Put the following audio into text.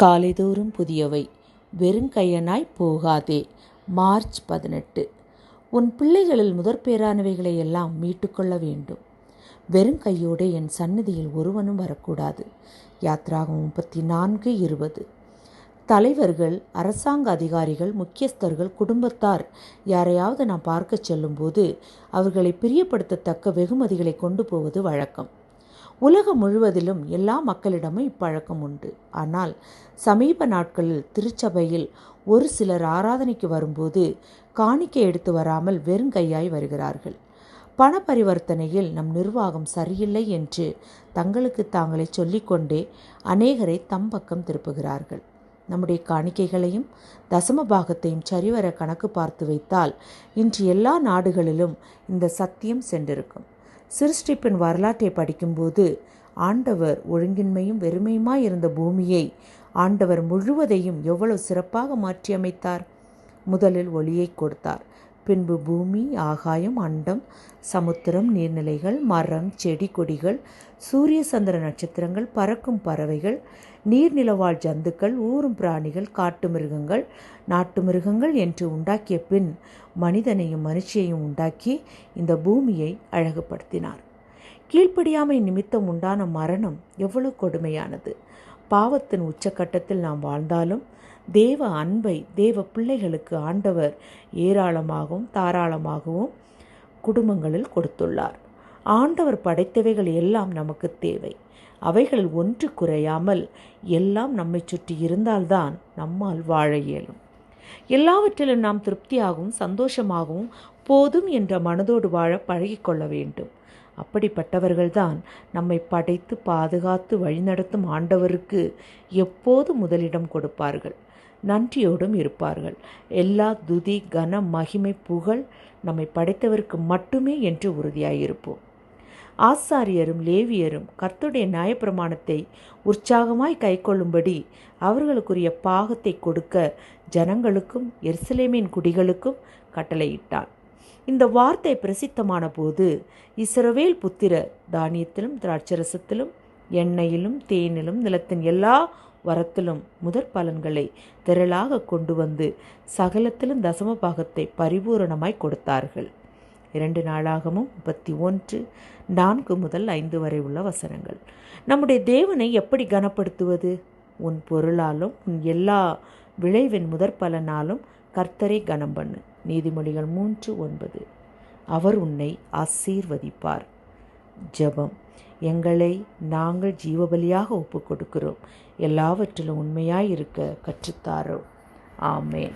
காலைதோறும் புதியவை. வெறுங்கையனாய் போகாதே. மார்ச் பதினெட்டு. உன் பிள்ளைகளில் முதற்பேறானவைகளை எல்லாம் மீட்டுக்கொள்ள வேண்டும். வெறுங்கையோடு என் சந்நிதியில் ஒருவனும் வரக்கூடாது. யாத்ராகம் முப்பத்தி நான்கு இருபது. தலைவர்கள் அரசாங்க அதிகாரிகள் முக்கியஸ்தர்கள் குடும்பத்தார் யாரையாவது நாம் பார்க்கச் செல்லும்போது அவர்களை பிரியப்படுத்தத்தக்க வெகுமதிகளை கொண்டு போவது வழக்கம். உலகம் முழுவதிலும் எல்லா மக்களிடமும் இப்பழக்கம் உண்டு. ஆனால் சமீப நாட்களில் திருச்சபையில் ஒரு சிலர் ஆராதனைக்கு வரும்போது காணிக்கை எடுத்து வராமல் வெறுங்கையாய் வருகிறார்கள். பண பரிவர்த்தனையில் நம் நிர்வாகம் சரியில்லை என்று தங்களுக்கு தாங்களே சொல்லிக்கொண்டே அநேகரை தம் பக்கம் திருப்புகிறார்கள். நம்முடைய காணிக்கைகளையும் தசம பாகத்தையும் சரிவர கணக்கு பார்த்து வைத்தால் இன்று எல்லா நாடுகளிலும் இந்த சத்தியம் சென்றிருக்கும். சிருஷ்டிப்பின் வரலாற்றை படிக்கும்போது ஆண்டவர் ஒழுங்கின்மையும் வெறுமையுமாய் இருந்த பூமியை ஆண்டவர் முழுவதையும் எவ்வளவு சிறப்பாக மாற்றியமைத்தார்? முதலில் ஒளியை கொடுத்தார். பின்பு பூமி ஆகாயம் அண்டம் சமுத்திரம் நீர்நிலைகள் மரம் செடி கொடிகள் சூரிய சந்திர நட்சத்திரங்கள் பறக்கும் பறவைகள் நீர்நிலவாழ் ஜந்துக்கள் ஊறும் பிராணிகள் காட்டு மிருகங்கள் நாட்டு மிருகங்கள் என்று உண்டாக்கிய பின் மனிதனையும் மனுஷியையும் உண்டாக்கி இந்த பூமியை அழகுபடுத்தினார். கீழ்ப்படியாமை நிமித்தம் உண்டான மரணம் எவ்வளவு கொடுமையானது! பாவத்தின் உச்சக்கட்டத்தில் நாம் வாழ்ந்தாலும் தேவ அன்பை தேவ பிள்ளைகளுக்கு ஆண்டவர் ஏராளமாகவும் தாராளமாகவும் குடும்பங்களில் கொடுத்துள்ளார். ஆண்டவர் படைத்தவைகள் எல்லாம் நமக்கு தேவை. அவைகளில் ஒன்று குறையாமல் எல்லாம் நம்மை சுற்றி இருந்தால்தான் நம்மால் வாழ இயலும். எல்லாவற்றிலும் நாம் திருப்தியாகவும் சந்தோஷமாகவும் போதும் என்ற மனதோடு வாழ பழகிக்கொள்ள வேண்டும். அப்படிப்பட்டவர்கள்தான் நம்மை படைத்து பாதுகாத்து வழிநடத்தும் ஆண்டவருக்கு எப்போது முதலிடம் கொடுப்பார்கள்? நன்றியோடும் இருப்பார்கள். எல்லா துதி கன மகிமை புகழ் நம்மை படைத்தவருக்கு மட்டுமே என்று உறுதியாயிருப்போம். ஆசாரியரும் லேவியரும் கர்த்துடைய நியாயப்பிரமாணத்தை உற்சாகமாய் கைக்கொள்ளும்படி அவர்களுக்குரிய பாகத்தை கொடுக்க ஜனங்களுக்கும் எருசலேமின் குடிகளுக்கும் கட்டளையிட்டான். இந்த வார்த்தை பிரசித்தமான போது இஸ்ரவேல் புத்திரர் தானியத்திலும் திராட்சரசத்திலும் எண்ணெயிலும் தேனிலும் நிலத்தின் எல்லா வரத்திலும் முதற் பலன்களை திரளாக கொண்டு வந்து சகலத்திலும் தசம பாகத்தை பரிபூரணமாய் கொடுத்தார்கள். இரண்டு நாளாகவும் முப்பத்தி ஒன்று நான்கு முதல் ஐந்து வரை உள்ள வசனங்கள். நம்முடைய தேவனை எப்படி கனப்படுத்துவது? உன் பொருளாலும் உன் எல்லா விளைவின் முதற் பலனாலும் கர்த்தரை கனம் பண்ணு நீதிமொழிகள் மூன்று ஒன்பது. அவர் உன்னை ஆசீர்வதிப்பார். ஜபம். எங்களை நாங்கள் ஜீவபலியாக ஒப்பு கொடுக்கிறோம் எல்லாவற்றிலும் உண்மையாய் இருக்க கற்றுத்தாரோ. ஆமேன்.